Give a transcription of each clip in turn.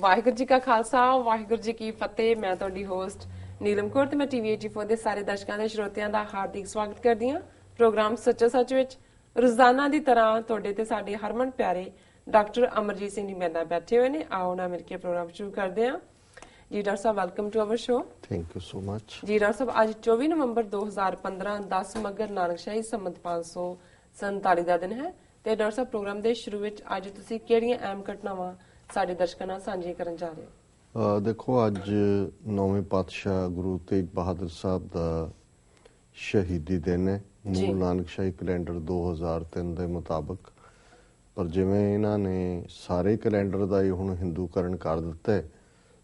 ਵਾਹਿਗੁਰੂ ਜੀ ਕਾ ਖਾਲਸਾ ਵਾਹਿਗੁਰੂ ਜੀ ਕੀ ਫਤਿਹ। ਮੈਂ ਤੁਹਾਡੀ ਹੋਸਟ ਨੀਲਮ ਕੌਰ ਤੇ ਮੈਂ ਟੀਵੀ 84 ਦੇ ਸਾਰੇ ਦਰਸ਼ਕਾਂ ਦੇ ਸਰੋਤਿਆਂ ਦਾ ਹਾਰਦਿਕ ਸਵਾਗਤ ਕਰਦੀ ਹਾਂ। ਪ੍ਰੋਗਰਾਮ ਸੱਚੋ ਸੱਚ ਵਿੱਚ ਰੋਜ਼ਾਨਾ ਦੀ ਤਰ੍ਹਾਂ ਤੁਹਾਡੇ ਤੇ ਸਾਡੇ ਹਰਮਨ ਪਿਆਰੇ ਡਾਕਟਰ ਅਮਰਜੀਤ ਸਿੰਘ ਜੀ ਮੇਰੇ ਨਾਲ ਬੈਠੇ ਹੋਏ ਨੇ। ਆਓ ਨਾ ਮਿਲ ਕੇ ਪ੍ਰੋਗਰਾਮ ਸ਼ੁਰੂ ਕਰਦੇ ਹਾਂ। ਜੀ doctor Sahib welcome to our show thank you so much ਜੀ ਡਾਕਟਰ ਸਾਹਿਬ ਅੱਜ 24 ਨਵੰਬਰ 2015 10 ਮਗਰ ਨਾਨਕਸ਼ਾਹੀ ਸੰਮਤ 547 ਦਾ ਦਿਨ ਹੈ ਤੇ ਡਾਕਟਰ ਸਾਹਿਬ ਪ੍ਰੋਗਰਾਮ ਦੇ ਸ਼ੁਰੂ ਵਿੱਚ ਅੱਜ ਤੁਸੀਂ ਕਿਹੜੀਆਂ ਅਹਿਮ ਘਟਨਾਵਾਂ ਸਾਡੇ ਦਰਸ਼ਕਾਂ ਨਾਲ ਸਾਂਝੀਆਂ ਕਰਨ ਜਾ ਰਹੇ ਹੋ। ਦੇਖੋ ਅੱਜ ਨੌਵੇਂ ਪਾਤਸ਼ਾਹ ਗੁਰੂ ਤੇਗ ਬਹਾਦਰ ਸਾਹਿਬ ਦਾ ਸ਼ਹੀਦੀ ਦਿਨ ਹੈ। ਜੀ। ਮੂਲ ਨਾਨਕਸ਼ਾਹੀ ਕੈਲੰਡਰ 2003 ਦੇ ਮੁਤਾਬਕ। ਪਰ ਜਿਵੇਂ ਇਹਨਾਂ ਨੇ ਸਾਰੇ ਕੈਲੰਡਰ ਦਾ ਹੀ ਹੁਣ ਹਿੰਦੂਕਰਨ ਕਰ ਦਿੱਤਾ ਹੈ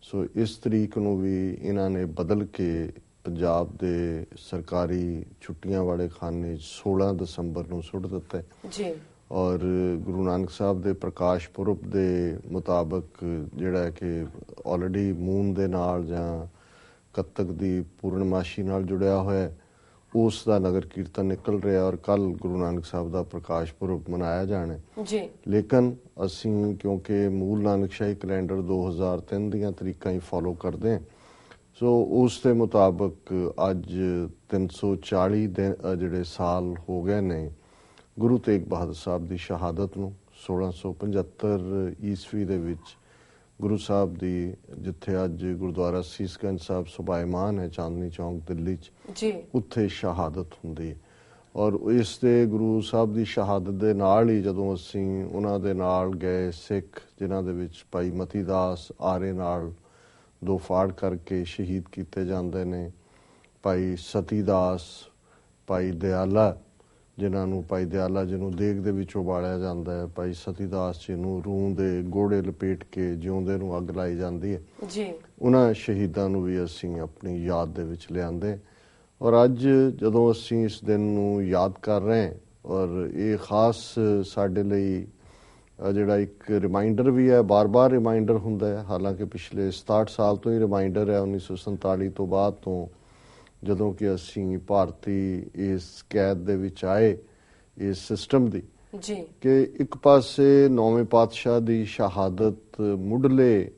ਸੋ ਇਸ ਤਰੀਕ ਨੂੰ ਵੀ ਇਹਨਾਂ ਨੇ ਬਦਲ ਕੇ ਪੰਜਾਬ ਦੇ ਸਰਕਾਰੀ ਛੁੱਟੀਆਂ ਵਾਲੇ ਖਾਨੇ 'ਚ 16 ਦਸੰਬਰ ਨੂੰ ਸੁੱਟ ਦਿੱਤਾ ਹੈ। ਜੀ। ਔਰ ਗੁਰੂ ਨਾਨਕ ਸਾਹਿਬ ਦੇ ਪ੍ਰਕਾਸ਼ ਪੁਰਬ ਦੇ ਮੁਤਾਬਕ ਜਿਹੜਾ ਕਿ ਆਲਰੇਡੀ ਮੂਨ ਦੇ ਨਾਲ ਜਾਂ ਕੱਤਕ ਦੀ ਪੂਰਨਮਾਸ਼ੀ ਨਾਲ ਜੁੜਿਆ ਹੋਇਆ ਉਸ ਦਾ ਨਗਰ ਕੀਰਤਨ ਨਿਕਲ ਰਿਹਾ ਔਰ ਕੱਲ ਗੁਰੂ ਨਾਨਕ ਸਾਹਿਬ ਦਾ ਪ੍ਰਕਾਸ਼ ਪੁਰਬ ਮਨਾਇਆ ਜਾਣਾ ਜੀ। ਲੇਕਿਨ ਅਸੀਂ ਕਿਉਂਕਿ ਮੂਲ ਨਾਨਕਸ਼ਾਹੀ ਕੈਲੰਡਰ 2003 ਦੀਆਂ ਤਰੀਕਾਂ ਹੀ ਫੋਲੋ ਕਰਦੇ ਹਾਂ ਸੋ ਉਸ ਦੇ ਮੁਤਾਬਕ ਅੱਜ 340 ਦਿਨ ਜਿਹੜੇ ਸਾਲ ਹੋ ਗਏ ਨੇ ਗੁਰੂ ਤੇਗ ਬਹਾਦਰ ਸਾਹਿਬ ਦੀ ਸ਼ਹਾਦਤ ਨੂੰ 1675 ਈਸਵੀ ਦੇ ਵਿੱਚ ਗੁਰੂ ਸਾਹਿਬ ਦੀ ਜਿੱਥੇ ਅੱਜ ਗੁਰਦੁਆਰਾ ਸੀਸਗੰਜ ਸਾਹਿਬ ਸੁਭਾਇਮਾਨ ਹੈ ਚਾਂਦਨੀ ਚੌਂਕ ਦਿੱਲੀ 'ਚ ਜੀ। ਉੱਥੇ ਸ਼ਹਾਦਤ ਹੁੰਦੀ ਹੈ। ਔਰ ਇਸ ਦੇ ਗੁਰੂ ਸਾਹਿਬ ਦੀ ਸ਼ਹਾਦਤ ਦੇ ਨਾਲ ਹੀ ਜਦੋਂ ਅਸੀਂ ਉਹਨਾਂ ਦੇ ਨਾਲ ਗਏ ਸਿੱਖ ਜਿਨ੍ਹਾਂ ਦੇ ਵਿੱਚ ਭਾਈ ਮਤੀ ਦਾਸ ਆਰੇ ਨਾਲ ਦੋ ਫਾੜ ਕਰਕੇ ਸ਼ਹੀਦ ਕੀਤੇ ਜਾਂਦੇ ਨੇ ਭਾਈ ਸਤੀ ਦਾਸ ਭਾਈ ਦਿਆਲਾ ਜਿਨ੍ਹਾਂ ਨੂੰ ਭਾਈ ਦਿਆਲਾ ਜੀ ਨੂੰ ਦੇਗ ਦੇ ਵਿੱਚ ਉਬਾਲਿਆ ਜਾਂਦਾ ਹੈ ਭਾਈ ਸਤੀ ਦਾਸ ਜੀ ਨੂੰ ਰੂੰ ਦੇ ਗੋੜੇ ਲਪੇਟ ਕੇ ਜਿਉਂਦੇ ਨੂੰ ਅੱਗ ਲਾਈ ਜਾਂਦੀ ਹੈ। ਜੀ। ਉਹਨਾਂ ਸ਼ਹੀਦਾਂ ਨੂੰ ਵੀ ਅਸੀਂ ਆਪਣੀ ਯਾਦ ਦੇ ਵਿੱਚ ਲਿਆਂਦੇ ਔਰ ਅੱਜ ਜਦੋਂ ਅਸੀਂ ਇਸ ਦਿਨ ਨੂੰ ਯਾਦ ਕਰ ਰਹੇ ਹਾਂ ਔਰ ਇਹ ਖਾਸ ਸਾਡੇ ਲਈ ਜਿਹੜਾ ਇੱਕ ਰਿਮਾਈਂਡਰ ਵੀ ਹੈ ਬਾਰ-ਬਾਰ ਰਿਮਾਈਂਡਰ ਹੁੰਦਾ ਹੈ। ਹਾਲਾਂਕਿ ਪਿਛਲੇ 67 ਸਾਲ ਤੋਂ ਹੀ ਰਿਮਾਈਂਡਰ ਹੈ 1947 ਤੋਂ ਬਾਅਦ ਤੋਂ ਜਦੋਂ ਕਿ ਅਸੀਂ ਭਾਰਤੀ ਇਸ ਕੈਦ ਦੇ ਵਿੱਚ ਆਏ ਇਸ ਸਿਸਟਮ ਦੀ ਜੀ। ਕਿ ਇੱਕ ਪਾਸੇ ਨੌਵੇਂ ਪਾਤਸ਼ਾਹ ਦੀ ਸ਼ਹਾਦਤ ਮੁੱਢਲੇ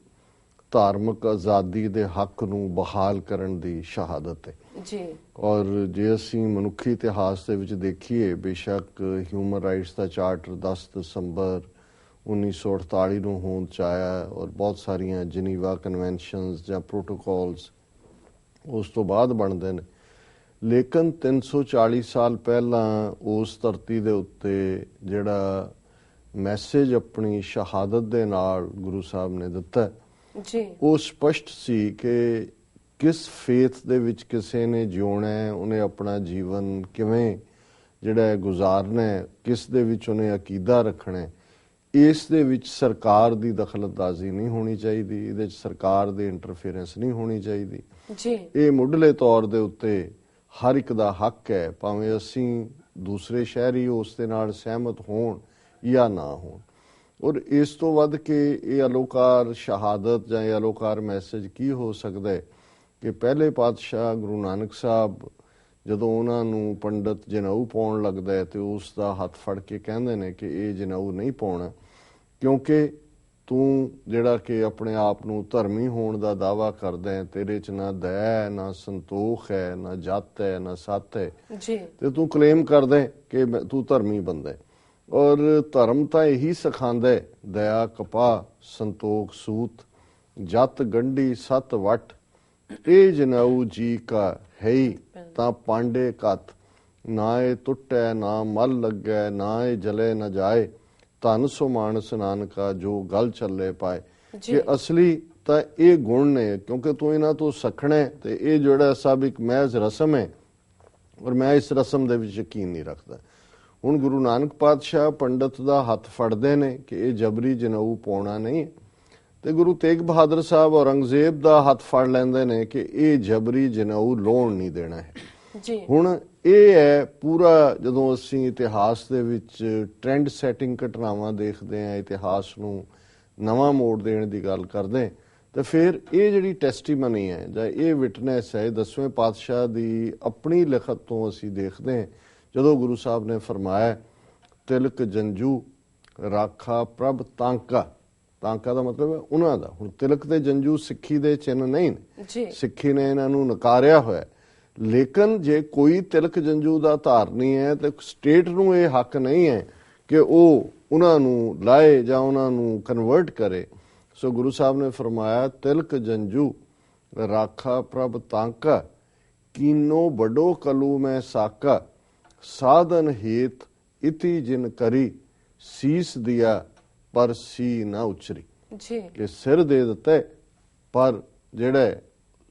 ਧਾਰਮਿਕ ਆਜ਼ਾਦੀ ਦੇ ਹੱਕ ਨੂੰ ਬਹਾਲ ਕਰਨ ਦੀ ਸ਼ਹਾਦਤ ਹੈ। ਜੀ। ਔਰ ਜੇ ਅਸੀਂ ਮਨੁੱਖੀ ਇਤਿਹਾਸ ਦੇ ਵਿੱਚ ਦੇਖੀਏ ਬੇਸ਼ੱਕ ਹਿਊਮਨ ਰਾਈਟਸ ਦਾ ਚਾਰਟਰ 10 ਦਸੰਬਰ 1948 ਨੂੰ ਹੋਂਦ ਚ ਆਇਆ ਔਰ ਬਹੁਤ ਸਾਰੀਆਂ ਜਨੀਵਾ ਕਨਵੈਨਸ਼ਨਸ ਜਾਂ ਪ੍ਰੋਟੋਕਾਲਸ ਉਸ ਤੋਂ ਬਾਅਦ ਬਣਦੇ ਨੇ। ਲੇਕਿਨ 340 ਸਾਲ ਪਹਿਲਾਂ ਉਸ ਧਰਤੀ ਦੇ ਉੱਤੇ ਜਿਹੜਾ ਮੈਸੇਜ ਆਪਣੀ ਸ਼ਹਾਦਤ ਦੇ ਨਾਲ ਗੁਰੂ ਸਾਹਿਬ ਨੇ ਦਿੱਤਾ ਜੀ। ਉਹ ਸਪਸ਼ਟ ਸੀ ਕਿ ਕਿਸ ਫੇਥ ਦੇ ਵਿੱਚ ਕਿਸੇ ਨੇ ਜਿਉਣਾ ਹੈ ਉਹਨੇ ਆਪਣਾ ਜੀਵਨ ਕਿਵੇਂ ਜਿਹੜਾ ਹੈ ਗੁਜ਼ਾਰਨਾ ਹੈ ਕਿਸ ਦੇ ਵਿੱਚ ਉਹਨੇ ਅਕੀਦਾ ਰੱਖਣਾ ਹੈ। ਇਸ ਦੇ ਵਿੱਚ ਸਰਕਾਰ ਦੀ ਦਖਲਅੰਦਾਜ਼ੀ ਨਹੀਂ ਹੋਣੀ ਚਾਹੀਦੀ ਇਹਦੇ ਵਿੱਚ ਸਰਕਾਰ ਦੇ ਇੰਟਰਫੇਰੈਂਸ ਨਹੀਂ ਹੋਣੀ ਚਾਹੀਦੀ। ਜੀ। ਇਹ ਮੁੱਢਲੇ ਤੌਰ ਦੇ ਉੱਤੇ ਹਰ ਇੱਕ ਦਾ ਹੱਕ ਹੈ ਭਾਵੇਂ ਅਸੀਂ ਦੂਸਰੇ ਸ਼ਹਿਰੀ ਉਸ ਦੇ ਨਾਲ ਸਹਿਮਤ ਹੋਣ ਜਾਂ ਨਾ ਹੋਣ। ਔਰ ਇਸ ਤੋਂ ਵੱਧ ਕੇ ਇਹ ਅਲੋਕਾਰ ਸ਼ਹਾਦਤ ਜਾਂ ਇਹ ਅਲੋਕਾਰ ਮੈਸੇਜ ਕੀ ਹੋ ਸਕਦਾ ਹੈ ਕਿ ਪਹਿਲੇ ਪਾਤਸ਼ਾਹ ਗੁਰੂ ਨਾਨਕ ਸਾਹਿਬ ਜਦੋਂ ਉਹਨਾਂ ਨੂੰ ਪੰਡਤ ਜਨੇਊ ਪਾਉਣ ਲੱਗਦਾ ਹੈ ਤੇ ਉਸ ਦਾ ਹੱਥ ਫੜ ਕੇ ਕਹਿੰਦੇ ਨੇ ਕਿ ਇਹ ਜਨੇਊ ਨਹੀਂ ਪਾਉਣਾ। ਕਿਉਂਕਿ ਤੂੰ ਜਿਹੜਾ ਕਿ ਆਪਣੇ ਆਪ ਨੂੰ ਧਰਮੀ ਹੋਣ ਦਾ ਦਾਵਾ ਕਰਦਾ ਹੈ ਤੇਰੇ 'ਚ ਨਾ ਦਇਆ ਨਾ ਸੰਤੋਖ ਹੈ ਨਾ ਜਤ ਹੈ ਨਾ ਸੱਤ ਹੈ। ਜੀ। ਤੇ ਤੂੰ ਕਲੇਮ ਕਰਦਾ ਹੈ ਕਿ ਤੂੰ ਧਰਮੀ ਬੰਦਾ ਹੈ। ਔਰ ਧਰਮ ਤਾਂ ਇਹੀ ਸਿਖਾਉਂਦਾ ਹੈ ਦਇਆ ਕਪਾ ਸੰਤੋਖ ਸੂਤ ਜਤ ਗੰਢੀ ਸਤ ਵਟ। ਇਹ ਜਨਾਉ ਜੀ ਕਾ ਹੈ ਹੀ। ਤਾਂ ਪਾਂਡੇ ਕਤ ਨਾ ਇਹ ਟੁੱਟੈ ਨਾ ਮਲ ਲੱਗੈ ਨਾ ਇਹ ਜਲੇ ਨਾ ਜਾਏ। ਧਨ ਸੋ ਮਾਨਸ ਨਾਨਕਾ ਜੋ ਗਲ ਚੱਲੇ ਪਾਏ। ਕਿ ਅਸਲੀ ਤਾਂ ਇਹ ਗੁਣ ਨੇ ਕਿਉਂਕਿ ਤੂੰ ਇਹਨਾਂ ਤੋਂ ਸਖਣਾ ਤੇ ਇਹ ਜਿਹੜਾ ਸਭ ਇੱਕ ਮਹਿਜ਼ ਰਸਮ ਹੈ ਔਰ ਮੈਂ ਇਸ ਰਸਮ ਦੇ ਵਿੱਚ ਯਕੀਨ ਨਹੀਂ ਰੱਖਦਾ। ਹੁਣ ਗੁਰੂ ਨਾਨਕ ਪਾਤਸ਼ਾਹ ਪੰਡਤ ਦਾ ਹੱਥ ਫੜਦੇ ਨੇ ਕਿ ਇਹ ਜਬਰੀ ਜਨਊ ਪਾਉਣਾ ਨਹੀਂ ਤੇ ਗੁਰੂ ਤੇਗ ਬਹਾਦਰ ਸਾਹਿਬ ਔਰੰਗਜ਼ੇਬ ਦਾ ਹੱਥ ਫੜ ਲੈਂਦੇ ਨੇ ਕਿ ਇਹ ਜਬਰੀ ਜਨਊ ਲੋਣ ਨਹੀਂ ਦੇਣਾ ਹੈ। ਹੁਣ ਇਹ ਹੈ ਪੂਰਾ ਜਦੋਂ ਅਸੀਂ ਇਤਿਹਾਸ ਦੇ ਵਿੱਚ ਟ੍ਰੈਂਡ ਸੈਟਿੰਗ ਘਟਨਾਵਾਂ ਦੇਖਦੇ ਹਾਂ ਇਤਿਹਾਸ ਨੂੰ ਨਵਾਂ ਮੋੜ ਦੇਣ ਦੀ ਗੱਲ ਕਰਦੇ ਤੇ ਫਿਰ ਇਹ ਜਿਹੜੀ ਟੈਸਟੀਮਨੀ ਹੈ ਜਾਂ ਇਹ ਵਿਟਨੈਸ ਹੈ ਦਸਵੇਂ ਪਾਤਸ਼ਾਹ ਦੀ ਆਪਣੀ ਲਿਖਤ ਤੋਂ ਅਸੀਂ ਦੇਖਦੇ ਹਾਂ। ਜਦੋਂ ਗੁਰੂ ਸਾਹਿਬ ਨੇ ਫਰਮਾਇਆ ਤਿਲਕ ਜੰਜੂ ਰਾਖਾ ਪ੍ਰਭ ਤਾਂਕਾ। ਤਾਂਕਾ ਦਾ ਮਤਲਬ ਹੈ ਉਹਨਾਂ ਦਾ। ਹੁਣ ਤਿਲਕ ਤੇ ਜੰਜੂ ਸਿੱਖੀ ਦੇ ਚਿੰਨ ਨਹੀਂ ਨੇ। ਜੀ। ਸਿੱਖੀ ਨੇ ਇਹਨਾਂ ਨੂੰ ਨਕਾਰਿਆ ਹੋਇਆ। ਲੇਕਿਨ ਜੇ ਕੋਈ ਤਿਲਕ ਜੰਜੂ ਦਾ ਧਾਰਨੀ ਹੈ ਤੇ ਸਟੇਟ ਨੂੰ ਇਹ ਹੱਕ ਨਹੀਂ ਹੈ ਕਿ ਉਹ ਉਹਨਾਂ ਨੂੰ ਲਾਏ ਜਾਂ ਉਹਨਾਂ ਨੂੰ ਕਨਵਰਟ ਕਰੇ। ਸੋ ਗੁਰੂ ਸਾਹਿਬ ਨੇ ਫਰਮਾਇਆ ਤਿਲਕ ਜੰਜੂ ਰਾਖਾ ਪ੍ਰਭ ਤਾਂਕਾ ਕੀਨੋ ਬਡੋ ਕਲੂ ਮੈਂ ਸਾਕਾ ਸਾਧਨ ਹੇਤ ਇਤੀ ਜਿਨ ਕਰੀ ਸੀਸ ਦਿਆ ਪਰ ਸੀ ਨਾ ਉਚਰੀ। ਜੀ। ਕਿ ਸਿਰ ਦੇ ਦਿੱਤੇ ਪਰ ਜਿਹੜਾ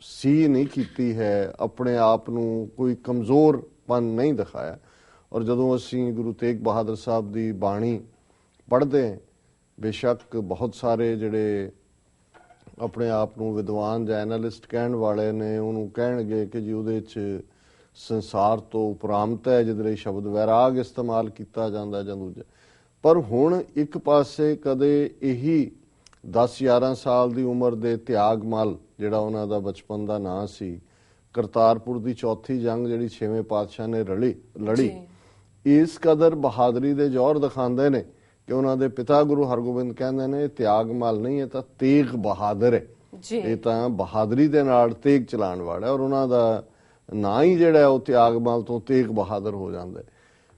ਸੀ ਨਹੀਂ ਕੀਤੀ ਹੈ, ਆਪਣੇ ਆਪ ਨੂੰ ਕੋਈ ਕਮਜ਼ੋਰਪਨ ਨਹੀਂ ਦਿਖਾਇਆ। ਔਰ ਜਦੋਂ ਅਸੀਂ ਗੁਰੂ ਤੇਗ ਬਹਾਦਰ ਸਾਹਿਬ ਦੀ ਬਾਣੀ ਪੜ੍ਹਦੇ ਹਾਂ, ਬੇਸ਼ੱਕ ਬਹੁਤ ਸਾਰੇ ਜਿਹੜੇ ਆਪਣੇ ਆਪ ਨੂੰ ਵਿਦਵਾਨ ਜਾਂ ਐਨਾਲਿਸਟ ਕਹਿਣ ਵਾਲੇ ਨੇ, ਉਹਨੂੰ ਕਹਿਣਗੇ ਕਿ ਜੀ ਉਹਦੇ 'ਚ ਸੰਸਾਰ ਤੋਂ ਉਪਰਾਮਤ ਹੈ, ਜਿਹਦੇ ਲਈ ਸ਼ਬਦ ਵੈਰਾਗ ਇਸਤੇਮਾਲ ਕੀਤਾ ਜਾਂਦਾ ਜਾਂ ਦੂਜਾ। ਪਰ ਹੁਣ ਇੱਕ ਪਾਸੇ ਕਦੇ ਇਹੀ 10 11 ਸਾਲ ਦੀ ਉਮਰ ਦੇ ਤਿਆਗਮਲ ਜਿਹੜਾ ਉਹਨਾਂ ਦਾ ਬਚਪਨ ਦਾ ਨਾਂ ਸੀ ਕਰਤਾਰਪੁਰ ਦੀ ਚੌਥੀ ਜੰਗ ਜਿਹੜੀ ਛੇਵੇਂ ਪਾਤਸ਼ਾਹ ਨੇ ਰਲੀ ਲੜੀ ਇਸ ਕਦਰ ਬਹਾਦਰੀ ਦੇ ਜੋਰ ਦਿਖਾਉਂਦੇ ਨੇ ਕਿ ਉਹਨਾਂ ਦੇ ਪਿਤਾ ਗੁਰੂ ਹਰਗੋਬਿੰਦ ਕਹਿੰਦੇ ਨੇ ਤਿਆਗਮਲ ਨਹੀਂ ਇਹ ਤਾਂ ਤੇਗ ਬਹਾਦਰ ਹੈ ਜੀ। ਇਹ ਤਾਂ ਬਹਾਦਰੀ ਦੇ ਨਾਲ ਤੇਗ ਚਲਾਉਣ ਵਾਲਾ ਹੈ ਔਰ ਉਹਨਾਂ ਦਾ ਨਾਂ ਹੀ ਜਿਹੜਾ ਹੈ ਉਹ ਤਿਆਗਮਲ ਤੋਂ ਤੇਗ ਬਹਾਦਰ ਹੋ ਜਾਂਦਾ ਹੈ।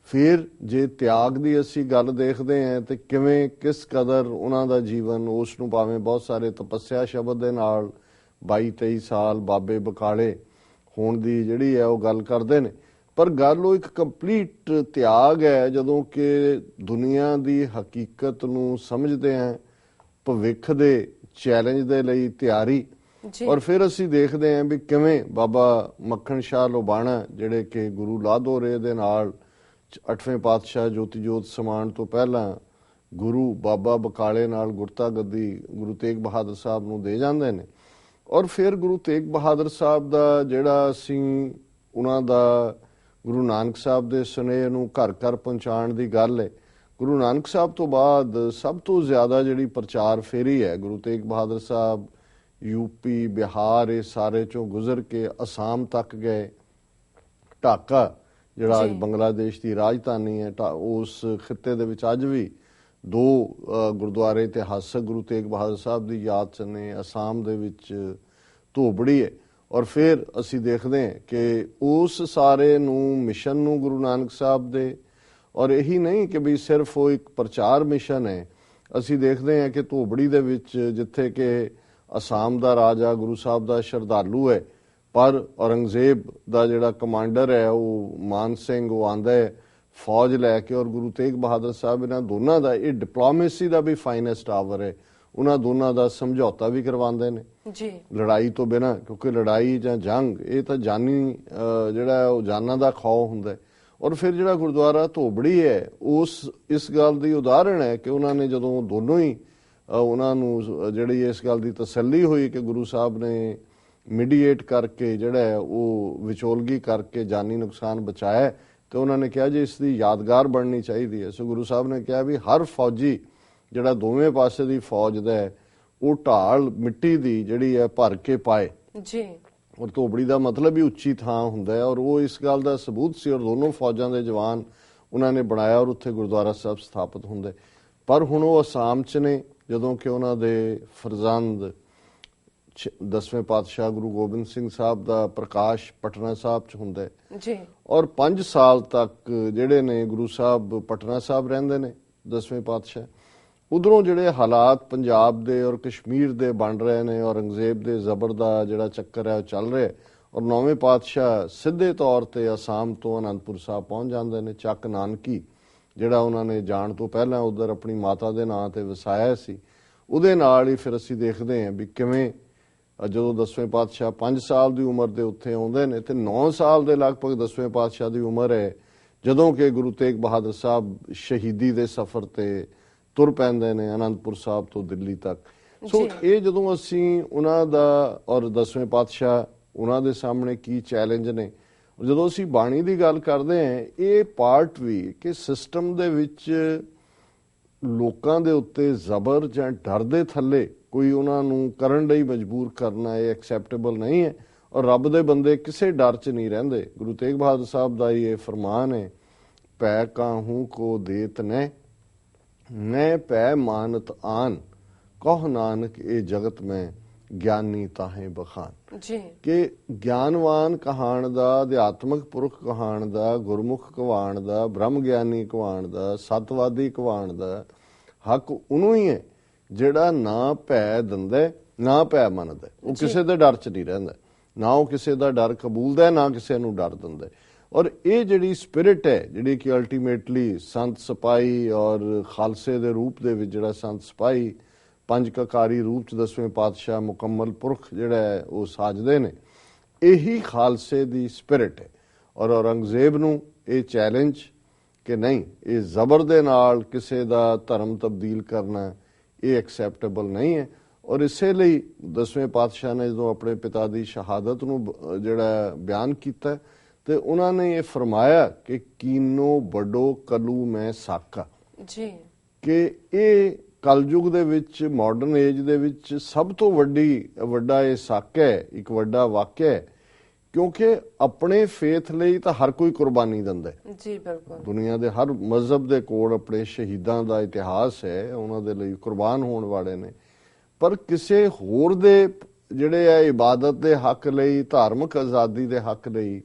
ਫਿਰ ਜੇ ਤਿਆਗ ਦੀ ਅਸੀਂ ਗੱਲ ਦੇਖਦੇ ਹਾਂ ਤੇ ਕਿਵੇਂ ਕਿਸ ਕਦਰ ਉਹਨਾਂ ਦਾ ਜੀਵਨ ਉਸ ਨੂੰ ਭਾਵੇਂ ਬਹੁਤ ਸਾਰੇ ਤਪੱਸਿਆ ਸ਼ਬਦ ਦੇ ਨਾਲ 22 23 ਸਾਲ ਬਾਬੇ ਬਕਾਲੇ ਹੋਣ ਦੀ ਜਿਹੜੀ ਹੈ ਉਹ ਗੱਲ ਕਰਦੇ ਨੇ। ਪਰ ਗੱਲ ਉਹ ਇੱਕ ਕੰਪਲੀਟ ਤਿਆਗ ਹੈ ਜਦੋਂ ਕਿ ਦੁਨੀਆ ਦੀ ਹਕੀਕਤ ਨੂੰ ਸਮਝਦੇ ਹਾਂ ਭਵਿੱਖ ਦੇ ਚੈਲੰਜ ਦੇ ਲਈ ਤਿਆਰੀ। ਔਰ ਫਿਰ ਅਸੀਂ ਦੇਖਦੇ ਹਾਂ ਵੀ ਕਿਵੇਂ ਬਾਬਾ ਮੱਖਣ ਸ਼ਾਹ ਲੋਬਾਣਾ ਜਿਹੜੇ ਕਿ ਗੁਰੂ ਲਾਦੋਰੇ ਦੇ ਨਾਲ ਅੱਠਵੇਂ ਪਾਤਸ਼ਾਹ ਜੋਤੀ ਜੋਤ ਸਮਾਨ ਤੋਂ ਪਹਿਲਾਂ ਗੁਰੂ ਬਾਬਾ ਬਕਾਲੇ ਨਾਲ ਗੁਰਤਾ ਗੱਦੀ ਗੁਰੂ ਤੇਗ ਬਹਾਦਰ ਸਾਹਿਬ ਨੂੰ ਦੇ ਜਾਂਦੇ ਨੇ। ਔਰ ਫਿਰ ਗੁਰੂ ਤੇਗ ਬਹਾਦਰ ਸਾਹਿਬ ਦਾ ਜਿਹੜਾ ਅਸੀਂ ਉਹਨਾਂ ਦਾ ਗੁਰੂ ਨਾਨਕ ਸਾਹਿਬ ਦੇ ਸੁਨੇਹੇ ਨੂੰ ਘਰ ਘਰ ਪਹੁੰਚਾਉਣ ਦੀ ਗੱਲ ਹੈ ਗੁਰੂ ਨਾਨਕ ਸਾਹਿਬ ਤੋਂ ਬਾਅਦ ਸਭ ਤੋਂ ਜ਼ਿਆਦਾ ਜਿਹੜੀ ਪ੍ਰਚਾਰ ਫੇਰੀ ਹੈ, ਗੁਰੂ ਤੇਗ ਬਹਾਦਰ ਸਾਹਿਬ ਯੂਪੀ ਬਿਹਾਰ, ਇਹ ਸਾਰੇ ਚੋਂ ਗੁਜ਼ਰ ਕੇ ਅਸਾਮ ਤੱਕ ਗਏ। ਢਾਕਾ ਜਿਹੜਾ ਅੱਜ। ਬੰਗਲਾਦੇਸ਼ ਦੀ ਰਾਜਧਾਨੀ ਹੈ ਉਸ ਖਿੱਤੇ ਦੇ ਵਿੱਚ ਅੱਜ ਵੀ ਦੋ ਗੁਰਦੁਆਰੇ ਇਤਿਹਾਸਕ ਗੁਰੂ ਤੇਗ ਬਹਾਦਰ ਸਾਹਿਬ ਦੀ ਯਾਦ ਚ ਨੇ ਅਸਾਮ ਦੇ ਵਿੱਚ ਧੋਬੜੀ ਹੈ ਔਰ ਫਿਰ ਅਸੀਂ ਦੇਖਦੇ ਹਾਂ ਕਿ ਉਸ ਸਾਰੇ ਨੂੰ ਮਿਸ਼ਨ ਨੂੰ ਗੁਰੂ ਨਾਨਕ ਸਾਹਿਬ ਦੇ ਔਰ ਇਹੀ ਨਹੀਂ ਕਿ ਵੀ ਸਿਰਫ ਉਹ ਇੱਕ ਪ੍ਰਚਾਰ ਮਿਸ਼ਨ ਹੈ ਅਸੀਂ ਦੇਖਦੇ ਹਾਂ ਕਿ ਧੋਬੜੀ ਦੇ ਵਿੱਚ ਜਿੱਥੇ ਕਿ ਅਸਾਮ ਦਾ ਰਾਜਾ ਗੁਰੂ ਸਾਹਿਬ ਦਾ ਸ਼ਰਧਾਲੂ ਹੈ ਪਰ ਔਰੰਗਜ਼ੇਬ ਦਾ ਜਿਹੜਾ ਕਮਾਂਡਰ ਹੈ ਉਹ ਮਾਨ ਸਿੰਘ ਉਹ ਆਂਦਾ ਹੈ ਫੌਜ ਲੈ ਕੇ ਔਰ ਗੁਰੂ ਤੇਗ ਬਹਾਦਰ ਸਾਹਿਬ ਇਹਨਾਂ ਦੋਨਾਂ ਦਾ ਇਹ ਡਿਪਲੋਮੇਸੀ ਦਾ ਵੀ ਫਾਈਨੈਸਟ ਆਵਰ ਹੈ। ਉਹਨਾਂ ਦੋਨਾਂ ਦਾ ਸਮਝੌਤਾ ਵੀ ਕਰਵਾਉਂਦੇ ਨੇ। ਜੀ। ਲੜਾਈ ਤੋਂ ਬਿਨਾ ਕਿਉਂਕਿ ਲੜਾਈ ਜਾਂ ਜੰਗ ਇਹ ਤਾਂ ਜਾਨੀ ਜਿਹੜਾ ਉਹ ਜਾਨਾਂ ਦਾ ਖੌਅ ਹੁੰਦਾ ਹੈ। ਔਰ ਫਿਰ ਜਿਹੜਾ ਗੁਰਦੁਆਰਾ ਧੋਬੜੀ ਹੈ ਉਸ ਇਸ ਗੱਲ ਦੀ ਉਦਾਹਰਣ ਹੈ ਕਿ ਉਹਨਾਂ ਨੇ ਜਦੋਂ ਦੋਨੋਂ ਹੀ ਉਹਨਾਂ ਨੂੰ ਜਿਹੜੀ ਇਸ ਗੱਲ ਦੀ ਤਸੱਲੀ ਹੋਈ ਕਿ ਗੁਰੂ ਸਾਹਿਬ ਨੇ ਮੀਡੀਏਟ ਕਰਕੇ ਜਿਹੜਾ ਉਹ ਵਿਚੋਲਗੀ ਕਰਕੇ ਜਾਨੀ ਨੁਕਸਾਨ ਬਚਾਇਆ ਤੇ ਉਹਨਾਂ ਨੇ ਕਿਹਾ ਜੀ ਇਸ ਦੀ ਯਾਦਗਾਰ ਬਣਨੀ ਚਾਹੀਦੀ ਹੈ। ਸੋ ਗੁਰੂ ਸਾਹਿਬ ਨੇ ਕਿਹਾ ਵੀ ਹਰ ਫੌਜੀ ਜਿਹੜਾ ਦੋਵੇਂ ਪਾਸੇ ਦੀ ਫੌਜ ਦਾ ਹੈ ਉਹ ਢਾਲ ਮਿੱਟੀ ਦੀ ਜਿਹੜੀ ਹੈ ਭਰ ਕੇ ਪਾਏ। ਜੀ। ਔਰ ਧੋਬੜੀ ਦਾ ਮਤਲਬ ਹੀ ਉੱਚੀ ਥਾਂ ਹੁੰਦਾ ਹੈ ਔਰ ਉਹ ਇਸ ਗੱਲ ਦਾ ਸਬੂਤ ਸੀ ਔਰ ਦੋਨੋਂ ਫੌਜਾਂ ਦੇ ਜਵਾਨ ਉਹਨਾਂ ਨੇ ਬਣਾਇਆ ਔਰ ਉੱਥੇ ਗੁਰਦੁਆਰਾ ਸਾਹਿਬ ਸਥਾਪਿਤ ਹੁੰਦੇ। ਪਰ ਹੁਣ ਉਹ ਅਸਾਮ ਚ ਨੇ ਜਦੋਂ ਕਿ ਉਹਨਾਂ ਦੇ ਫਰਜ਼ੰਦ ਛ- ਦਸਵੇਂ ਪਾਤਸ਼ਾਹ ਗੁਰੂ ਗੋਬਿੰਦ ਸਿੰਘ ਸਾਹਿਬ ਦਾ ਪ੍ਰਕਾਸ਼ ਪਟਨਾ ਸਾਹਿਬ ਚ ਹੁੰਦਾ ਹੈ। ਜੀ। ਔਰ 5 ਸਾਲ ਤੱਕ ਜਿਹੜੇ ਨੇ ਗੁਰੂ ਸਾਹਿਬ ਪਟਨਾ ਸਾਹਿਬ ਰਹਿੰਦੇ ਨੇ ਦਸਵੇਂ ਪਾਤਸ਼ਾਹ। ਉਧਰੋਂ ਜਿਹੜੇ ਹਾਲਾਤ ਪੰਜਾਬ ਦੇ ਔਰ ਕਸ਼ਮੀਰ ਦੇ ਬਣ ਰਹੇ ਨੇ ਔਰੰਗਜ਼ੇਬ ਦੇ ਜ਼ਬਰ ਦਾ ਜਿਹੜਾ ਚੱਕਰ ਹੈ ਉਹ ਚੱਲ ਰਿਹਾ ਔਰ ਨੌਵੇਂ ਪਾਤਸ਼ਾਹ ਸਿੱਧੇ ਤੌਰ ਤੇ ਅਸਾਮ ਤੋਂ ਅਨੰਦਪੁਰ ਸਾਹਿਬ ਪਹੁੰਚ ਜਾਂਦੇ ਨੇ ਚੱਕ ਨਾਨਕੀ ਜਿਹੜਾ ਉਹਨਾਂ ਨੇ ਜਾਣ ਤੋਂ ਪਹਿਲਾਂ ਉਧਰ ਆਪਣੀ ਮਾਤਾ ਦੇ ਨਾਂ ਤੇ ਵਸਾਇਆ ਸੀ। ਉਹਦੇ ਨਾਲ ਹੀ ਫਿਰ ਅਸੀਂ ਦੇਖਦੇ ਹਾਂ ਵੀ ਕਿਵੇਂ ਜਦੋਂ ਦਸਵੇਂ ਪਾਤਸ਼ਾਹ 5 ਸਾਲ ਦੀ ਉਮਰ ਦੇ ਉੱਥੇ ਆਉਂਦੇ ਨੇ ਤੇ 9 ਸਾਲ ਦੇ ਲਗਭਗ ਦਸਵੇਂ ਪਾਤਸ਼ਾਹ ਦੀ ਉਮਰ ਹੈ ਜਦੋਂ ਕਿ ਗੁਰੂ ਤੇਗ ਬਹਾਦਰ ਸਾਹਿਬ ਸ਼ਹੀਦੀ ਦੇ ਸਫ਼ਰ ਤੇ ਤੁਰ ਪੈਂਦੇ ਨੇ ਅਨੰਦਪੁਰ ਸਾਹਿਬ ਤੋਂ ਦਿੱਲੀ ਤੱਕ ਸੋ। ਇਹ ਜਦੋਂ ਅਸੀਂ ਉਹਨਾਂ ਦਾ ਔਰ ਦਸਵੇਂ ਪਾਤਸ਼ਾਹ ਉਹਨਾਂ ਦੇ ਸਾਹਮਣੇ ਕੀ ਚੈਲੰਜ ਨੇ ਜਦੋਂ ਅਸੀਂ ਬਾਣੀ ਦੀ ਗੱਲ ਕਰਦੇ ਹਾਂ ਇਹ ਪਾਰਟ ਵੀ ਕਿ ਸਿਸਟਮ ਦੇ ਵਿੱਚ ਲੋਕਾਂ ਦੇ ਉੱਤੇ ਜ਼ਬਰ ਜਾਂ ਡਰ ਦੇ ਥੱਲੇ ਕੋਈ ਉਹਨਾਂ ਨੂੰ ਕਰਨ ਲਈ ਮਜਬੂਰ ਕਰਨਾ ਇਹ ਐਕਸੈਪਟੇਬਲ ਨਹੀਂ ਹੈ ਔਰ ਰੱਬ ਦੇ ਬੰਦੇ ਕਿਸੇ ਡਰ 'ਚ ਨਹੀਂ ਰਹਿੰਦੇ। ਗੁਰੂ ਤੇਗ ਬਹਾਦਰ ਸਾਹਿਬ ਦਾ ਇਹ ਫਰਮਾਨ ਹੈ ਪੈ ਕਾਹੂ ਕੋ ਦੇਤ ਨੇ ਮੈਂ ਪੈ ਮਾਨਤ ਆਨ ਕਹ ਨਾਨਕ ਇਹ ਜਗਤ ਮੈਂ ਗਿਆਨੀ ਤਾਹੇ ਬਖਾਨ। ਜੀ। ਕਿ ਗਿਆਨਵਾਨ ਕਹਾਣ ਦਾ ਅਧਿਆਤਮਕ ਪੁਰਖ ਕਹਾਣ ਦਾ ਗੁਰਮੁਖ ਕਹਾਣ ਦਾ ਬ੍ਰਹਮ ਗਿਆਨੀ ਕਹਾਣ ਦਾ ਸਤਵਾਦੀ ਕਹਾਣ ਦਾ ਹੱਕ ਉਹਨੂੰ ਹੀ ਹੈ। ਜਿਹੜਾ ਨਾ ਭੈ ਦਿੰਦਾ ਨਾ ਭੈ ਮੰਨਦਾ। ਉਹ। ਕਿਸੇ ਦੇ ਡਰ 'ਚ ਨਹੀਂ ਰਹਿੰਦਾ ਨਾ ਉਹ ਕਿਸੇ ਦਾ ਡਰ ਕਬੂਲਦਾ ਨਾ ਕਿਸੇ ਨੂੰ ਡਰ ਦਿੰਦਾ। ਔਰ ਇਹ ਜਿਹੜੀ ਸਪਿਰਿਟ ਹੈ ਜਿਹੜੀ ਕਿ ਅਲਟੀਮੇਟਲੀ ਸੰਤ ਸਿਪਾਹੀ ਔਰ ਖਾਲਸੇ ਦੇ ਰੂਪ ਦੇ ਵਿੱਚ ਜਿਹੜਾ ਸੰਤ ਸਿਪਾਹੀ ਪੰਜ ਕਕਾਰੀ ਰੂਪ ਚ ਦਸਵੇਂ ਪਾਤਸ਼ਾਹ ਮੁਕੰਮਲ ਪੁਰਖ ਜਿਹੜਾ ਹੈ ਉਹ ਸਾਜਦੇ ਨੇ ਇਹੀ ਖਾਲਸੇ ਦੀ ਸਪਿਰਿਟ ਹੈ ਔਰ ਔਰੰਗਜ਼ੇਬ ਨੂੰ ਇਹ ਚੈਲੰਜ ਕਿ ਨਹੀਂ ਇਹ ਜ਼ਬਰ ਦੇ ਨਾਲ ਕਿਸੇ ਦਾ ਧਰਮ ਤਬਦੀਲ ਕਰਨਾ ਇਹ ਐਕਸੈਪਟੇਬਲ ਨਹੀਂ ਹੈ। ਔਰ ਇਸੇ ਲਈ ਦਸਵੇਂ ਪਾਤਸ਼ਾਹ ਨੇ ਜਦੋਂ ਆਪਣੇ ਪਿਤਾ ਦੀ ਸ਼ਹਾਦਤ ਨੂੰ ਜਿਹੜਾ ਬਿਆਨ ਕੀਤਾ ਤੇ ਉਹਨਾਂ ਨੇ ਇਹ ਫਰਮਾਇਆ ਕਿ ਕੀਨੋ ਵੱਡੋ ਕਲੂ ਮੈਂ ਸਾਕਾ। ਜੀ। ਕਿ ਇਹ ਕਲਯੁਗ ਦੇ ਵਿੱਚ ਮਾਡਰਨ ਏਜ ਦੇ ਵਿੱਚ ਸਭ ਤੋਂ ਵੱਡੀ ਵੱਡਾ ਇਹ ਸੱਕ ਹੈ ਇੱਕ ਵੱਡਾ ਵਾਕਿਆ ਹੈ। ਕਿਉਂਕਿ ਆਪਣੇ ਫੇਥ ਲਈ ਤਾਂ ਹਰ ਕੋਈ ਕੁਰਬਾਨੀ ਦਿੰਦਾ ਹੈ। ਜੀ ਬਿਲਕੁਲ। ਦੁਨੀਆ ਦੇ ਹਰ ਮਜ਼ਹਬ ਦੇ ਕੋਲ ਆਪਣੇ ਸ਼ਹੀਦਾਂ ਦਾ ਇਤਿਹਾਸ ਹੈ ਉਹਨਾਂ ਦੇ ਲਈ ਕੁਰਬਾਨ ਹੋਣ ਵਾਲੇ ਨੇ। ਪਰ ਕਿਸੇ ਹੋਰ ਦੇ ਜਿਹੜੇ ਆ ਇਬਾਦਤ ਦੇ ਹੱਕ ਲਈ ਧਾਰਮਿਕ ਆਜ਼ਾਦੀ ਦੇ ਹੱਕ ਲਈ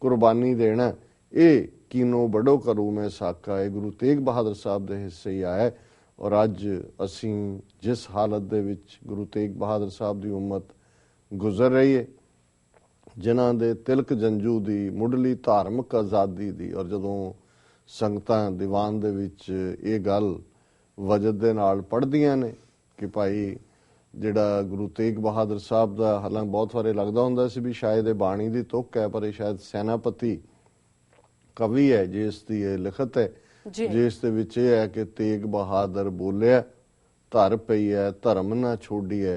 ਕੁਰਬਾਨੀ ਦੇਣਾ ਇਹ ਕੀਨੋ ਬੜੋ ਕਰੂ ਮੈਂ ਸਾਕਾ। ਹੈ ਗੁਰੂ ਤੇਗ ਬਹਾਦਰ ਸਾਹਿਬ ਦੇ ਹਿੱਸੇ ਹੀ ਆਇਆ ਹੈ। ਔਰ ਅੱਜ ਅਸੀਂ ਜਿਸ ਹਾਲਤ ਦੇ ਵਿੱਚ ਗੁਰੂ ਤੇਗ ਬਹਾਦਰ ਸਾਹਿਬ ਦੀ ਉਮਤ ਗੁਜ਼ਰ ਰਹੀ ਹੈ ਜਿਨ੍ਹਾਂ ਦੇ ਤਿਲਕ ਜੰਜੂ ਦੀ ਮੁੱਢਲੀ ਧਾਰਮਿਕ ਆਜ਼ਾਦੀ ਦੀ ਔਰ ਜਦੋਂ ਸੰਗਤਾਂ ਦੀਵਾਨ ਦੇ ਵਿੱਚ ਇਹ ਗੱਲ ਵਜਦ ਦੇ ਨਾਲ ਪੜ੍ਹਦੀਆਂ ਨੇ ਕਿ ਭਾਈ ਜਿਹੜਾ ਗੁਰੂ ਤੇਗ ਬਹਾਦਰ ਸਾਹਿਬ ਦਾ ਹਾਲਾਂ ਬਹੁਤ ਵਾਰੇ ਲੱਗਦਾ ਹੁੰਦਾ ਸੀ ਵੀ ਸ਼ਾਇਦ ਇਹ ਬਾਣੀ ਦੀ ਤੁਕ ਹੈ ਪਰ ਇਹ ਸ਼ਾਇਦ ਸੈਨਾਪਤੀ ਕਵੀ ਹੈ ਜਿਸ ਦੀ ਇਹ ਲਿਖਤ ਹੈ। ਜਿਸ ਦੇ ਵਿੱਚ ਇਹ ਹੈ ਕਿ ਤੇਗ ਬਹਾਦਰ ਬੋਲਿਆ ਧਰ ਪਈ ਹੈ ਧਰਮ ਨਾ ਛੋਡੀਐ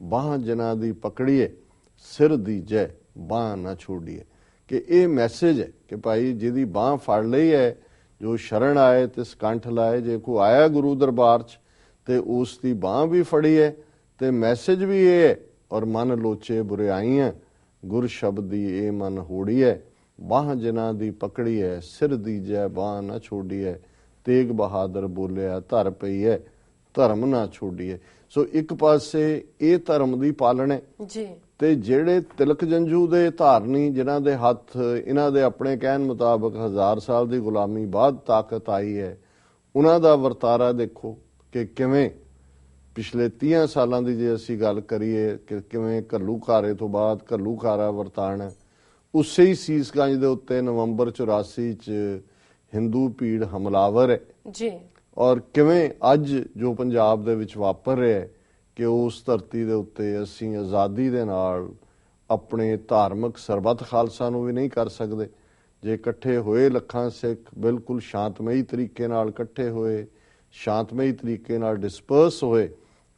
ਬਾਹ ਜਨਾ ਦੀ ਪਕੜੀਏ ਸਿਰ ਦੀ ਜੈ। ਬਾਹ ਨਾ ਛੋਡੀਐ ਕਿ ਇਹ ਮੈਸੇਜ ਹੈ ਕਿ ਭਾਈ ਜਿਹਦੀ ਬਾਹ ਫੜ ਲਈ ਹੈ, ਜੋ ਸ਼ਰਨ ਆਏ ਤੇ ਸਕੰਠ ਲਾਏ, ਜੇ ਕੋ ਆਇਆ ਗੁਰੂ ਦਰਬਾਰ ਚ ਤੇ ਉਸ ਦੀ ਬਾਹ ਵੀ ਫੜੀ ਹੈ, ਤੇ ਮੈਸੇਜ ਵੀ ਇਹ ਹੈ, ਔਰ ਮਨ ਲੋਚੇ ਬੁਰਾਈਆਂ ਗੁਰ ਸ਼ਬਦ ਦੀ ਇਹ ਮਨ ਹੋੜੀ ਹੈ, ਬਾਹ ਜਿਨ੍ਹਾਂ ਦੀ ਪਕੜੀ ਹੈ, ਸਿਰ ਦੀ ਜੈ ਬਾਹ ਨਾ ਛੋਡੀ ਹੈ, ਤੇਗ ਬਹਾਦਰ ਬੋਲਿਆ ਧਰ ਪਈ ਹੈ, ਧਰਮ ਨਾ ਛੋਡੀਏ ਸੋ ਇੱਕ ਪਾਸੇ ਇਹ ਧਰਮ ਦੀ ਪਾਲਣ ਹੈ। ਜੀ। ਤੇ ਜਿਹੜੇ ਤਿਲਕ ਜੰਜੂ ਦੇ ਧਾਰਨੀ ਜਿਨ੍ਹਾਂ ਦੇ ਹੱਥ ਇਹਨਾਂ ਦੇ ਆਪਣੇ ਕਹਿਣ ਮੁਤਾਬਕ ਹਜ਼ਾਰ ਸਾਲ ਦੀ ਗੁਲਾਮੀ ਬਾਅਦ ਤਾਕਤ ਆਈ ਹੈ ਉਹਨਾਂ ਦਾ ਵਰਤਾਰਾ ਦੇਖੋ ਕਿ ਕਿਵੇਂ ਪਿਛਲੇ 30 ਸਾਲਾਂ ਦੀ ਜੇ ਅਸੀਂ ਗੱਲ ਕਰੀਏ ਕਿ ਕਿਵੇਂ ਘੱਲੂ ਘਾਰੇ ਤੋਂ ਬਾਅਦ ਘੱਲੂ ਘਾਰਾ ਵਰਤਾਣਾ ਉਸੇ ਹੀ ਸੀਸਗੰਜ ਦੇ ਉੱਤੇ ਨਵੰਬਰ 84 ਚ ਹਿੰਦੂ ਭੀੜ ਹਮਲਾਵਰ ਹੈ। ਜੀ। ਔਰ ਕਿਵੇਂ ਅੱਜ ਜੋ ਪੰਜਾਬ ਦੇ ਵਿੱਚ ਵਾਪਰ ਰਿਹਾ ਹੈ ਕਿ ਉਸ ਧਰਤੀ ਦੇ ਉੱਤੇ ਅਸੀਂ ਆਜ਼ਾਦੀ ਦੇ ਨਾਲ ਆਪਣੇ ਧਾਰਮਿਕ ਸਰਬੱਤ ਖਾਲਸਾ ਨੂੰ ਵੀ ਨਹੀਂ ਕਰ ਸਕਦੇ। ਜੇ ਇਕੱਠੇ ਹੋਏ ਲੱਖਾਂ ਸਿੱਖ ਬਿਲਕੁਲ ਸ਼ਾਂਤਮਈ ਤਰੀਕੇ ਨਾਲ ਇਕੱਠੇ ਹੋਏ, ਸ਼ਾਂਤਮਈ ਤਰੀਕੇ ਨਾਲ ਡਿਸਪਰਸ ਹੋਏ,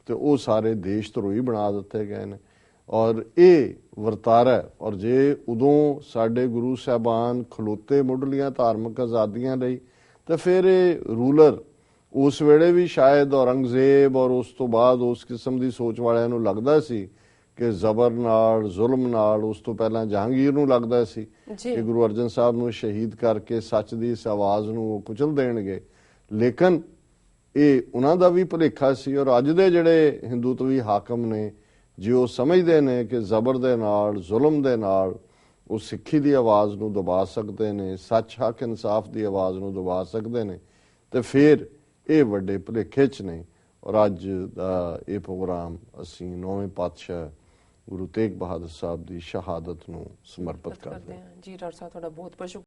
ਤੇ ਉਹ ਸਾਰੇ ਦੇਸ਼ ਧਰੋਹੀ ਬਣਾ ਦਿੱਤੇ ਗਏ ਨੇ। ਔਰ ਇਹ ਵਰਤਾਰਾ ਔਰ ਜੇ ਉਦੋਂ ਸਾਡੇ ਗੁਰੂ ਸਾਹਿਬਾਨ ਖਲੋਤੇ ਮੁੱਢਲੀਆਂ ਧਾਰਮਿਕ ਆਜ਼ਾਦੀਆਂ ਲਈ, ਤਾਂ ਫਿਰ ਇਹ ਰੂਲਰ ਉਸ ਵੇਲੇ ਵੀ ਸ਼ਾਇਦ ਔਰੰਗਜ਼ੇਬ ਔਰ ਉਸ ਤੋਂ ਬਾਅਦ ਉਸ ਕਿਸਮ ਦੀ ਸੋਚ ਵਾਲਿਆਂ ਨੂੰ ਲੱਗਦਾ ਸੀ ਕਿ ਜ਼ਬਰ ਨਾਲ ਜ਼ੁਲਮ ਨਾਲ ਉਸ ਤੋਂ ਪਹਿਲਾਂ ਜਹਾਂਗੀਰ ਨੂੰ ਲੱਗਦਾ ਸੀ ਕਿ ਗੁਰੂ ਅਰਜਨ ਸਾਹਿਬ ਨੂੰ ਸ਼ਹੀਦ ਕਰਕੇ ਸੱਚ ਦੀ ਇਸ ਆਵਾਜ਼ ਨੂੰ ਉਹ ਕੁਚਲ ਦੇਣਗੇ। ਲੇਕਿਨ ਇਹ ਉਹਨਾਂ ਦਾ ਵੀ ਭੁਲੇਖਾ ਸੀ ਔਰ ਅੱਜ ਦੇ ਜਿਹੜੇ ਹਿੰਦੂਤਵੀ ਹਾਕਮ ਨੇ ਜੇ ਉਹ ਸਮਝਦੇ ਨੇ ਕਿ ਜ਼ਬਰ ਦੇ ਨਾਲ ਜ਼ੁਲਮ ਦੇ ਨਾਲ ਉਹ ਸਿੱਖੀ ਦੀ ਆਵਾਜ਼ ਨੂੰ ਦਬਾ ਸਕਦੇ ਨੇ ਸੱਚ ਹੱਕ ਇਨਸਾਫ ਦੀ ਆਵਾਜ਼ ਨੂੰ ਦਬਾ ਸਕਦੇ ਨੇ ਤੇ ਫਿਰ ਇਹ ਵੱਡੇ ਭੁਲੇਖੇ ਚ ਨੇ ਔਰ ਅੱਜ ਦਾ ਇਹ ਪ੍ਰੋਗਰਾਮ ਅਸੀਂ ਨੌਵੇਂ ਪਾਤਸ਼ਾਹ ਗੁਰੂ ਤੇਗ ਬਹਾਦਰ ਸਾਹਿਬ ਦੀ ਸ਼ਹਾਦਤ ਨੂੰ ਸਮਰਪਿਤ ਕਰਦੇ ਹਾਂ। ਜੀ ਡਾਕਟਰ ਸਾਹਿਬ ਤੁਹਾਡਾ ਬਹੁਤ ਬਹੁਤ ਸ਼ੁਕਰੀਆ